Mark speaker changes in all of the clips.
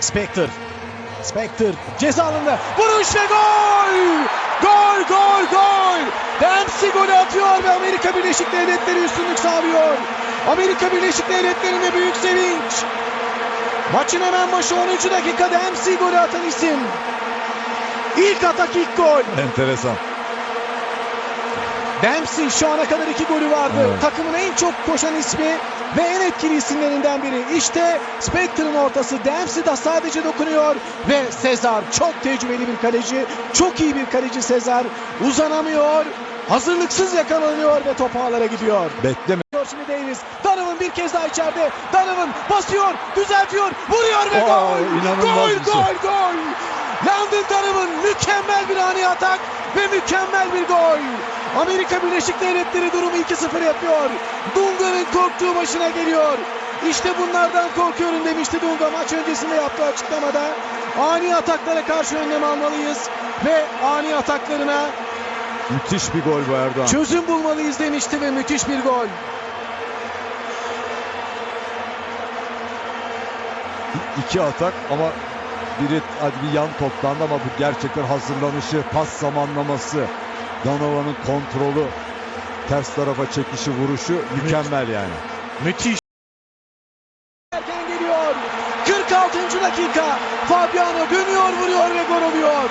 Speaker 1: Spectre. Spectre ceza alanında vuruş ve gol! Gol gol gol! Dempsey golü atıyor ve Amerika Birleşik Devletleri üstünlük sağlıyor. Amerika Birleşik Devletleri'nde büyük sevinç. Maçın hemen başı 13. dakika Dempsey golü atan isim. İlk atak ilk gol.
Speaker 2: Enteresan.
Speaker 1: Dempsey şu ana kadar iki golü vardı.
Speaker 2: Evet.
Speaker 1: Takımın en çok koşan ismi ve en etkili isimlerinden biri. İşte Spectre'ın ortası. Dempsey de sadece dokunuyor ve Sezar çok tecrübeli bir kaleci. Çok iyi bir kaleci Sezar. Uzanamıyor. Hazırlıksız yakalanıyor ve top ağlara gidiyor.
Speaker 2: Bekleme.
Speaker 1: Şimdi Davis. Donovan bir kez daha içeride. Donovan basıyor, düzeltiyor, vuruyor ve
Speaker 2: Oo,
Speaker 1: gol! Gol, gol, gol! Landon Donovan mükemmel bir ani atak ve mükemmel bir gol. Amerika Birleşik Devletleri durumu 2-0 yapıyor. Dunga'nın korktuğu başına geliyor. İşte bunlardan korkuyorum demişti Dunga maç öncesinde yaptığı açıklamada. Ani ataklara karşı önlem almalıyız ve ani ataklarına
Speaker 2: Müthiş bir gol bu Erdoğan.
Speaker 1: çözüm bulmalıyız demişti ve müthiş bir gol.
Speaker 2: İki atak ama biri hadi bir yan toplandı ama bu gerçekten hazırlanışı, pas zamanlaması, Donovan'ın kontrolü, ters tarafa çekişi, vuruşu mükemmel yani.
Speaker 1: Müthiş. Erken geliyor. 46. dakika. Fabiano dönüyor, vuruyor ve gol oluyor.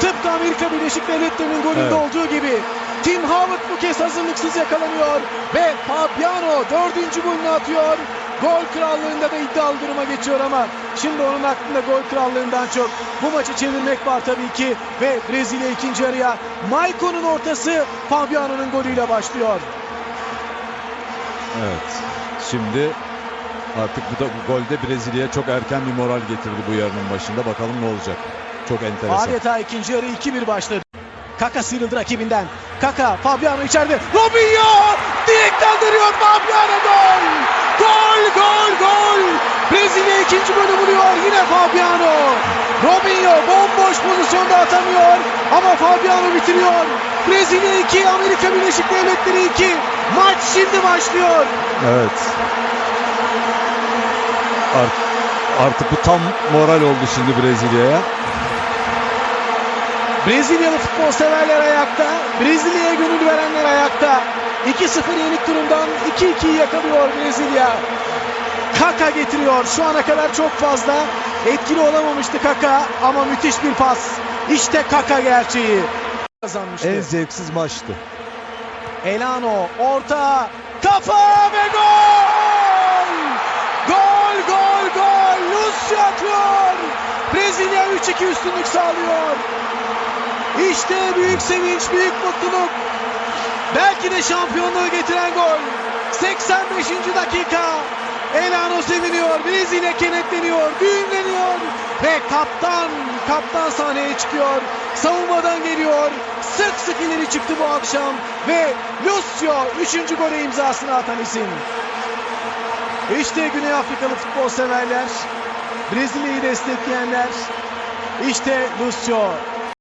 Speaker 1: Tıpkı Amerika Birleşik Devletleri'nin golünde
Speaker 2: Evet.
Speaker 1: olduğu gibi. Tim Howard bu kez hazırlıksız yakalanıyor. Ve Fabiano dördüncü golünü atıyor. Gol krallığında da iddialı duruma geçiyor ama şimdi onun aklında gol krallığından çok bu maçı çevirmek var tabii ki ve Brezilya ikinci yarıya Maiko'nun ortası Fabiano'nun golüyle başlıyor.
Speaker 2: Evet. Şimdi artık bu da bu golde Brezilya'ya çok erken bir moral getirdi bu yarının başında. Bakalım ne olacak. Çok enteresan.
Speaker 1: Adeta ikinci yarı 2-1 başladı. Kaka sıyrıldı rakibinden. Kaka, Fabiano içeride. Robinho! Direkt döndürüyor Fabiano gol! Gol, gol, gol! Brezilya ikinci golü vuruyor. Yine Fabiano. Robinho bomboş pozisyonda atamıyor. Ama Fabiano bitiriyor. Brezilya 2, Amerika Birleşik Devletleri 2. Maç şimdi başlıyor.
Speaker 2: Evet. Art- artık bu tam moral oldu şimdi Brezilya'ya.
Speaker 1: Brezilyalı futbol severler ayakta. Brezilya'ya gönül verenler ayakta. 2-0 yenik durumdan 2-2'yi yakalıyor Brezilya. Kaka getiriyor. Şu ana kadar çok fazla etkili olamamıştı Kaka ama müthiş bir pas. İşte Kaka gerçeği. Kazanmıştı.
Speaker 2: En zevksiz maçtı.
Speaker 1: Elano orta kafa ve gol! Gol gol gol! Lucio atıyor! Brezilya 3-2 üstünlük sağlıyor. İşte büyük sevinç, büyük mutluluk. Belki de şampiyonluğu getiren gol. 85. dakika. Elano seviniyor. Brezilya kenetleniyor, düğümleniyor. Ve kaptan, kaptan sahneye çıkıyor. Savunmadan geliyor. Sık sık ileri çıktı bu akşam. Ve Lucio 3. gole imzasını atan isim. İşte Güney Afrikalı futbol severler. Brezilya'yı destekleyenler. İşte Lucio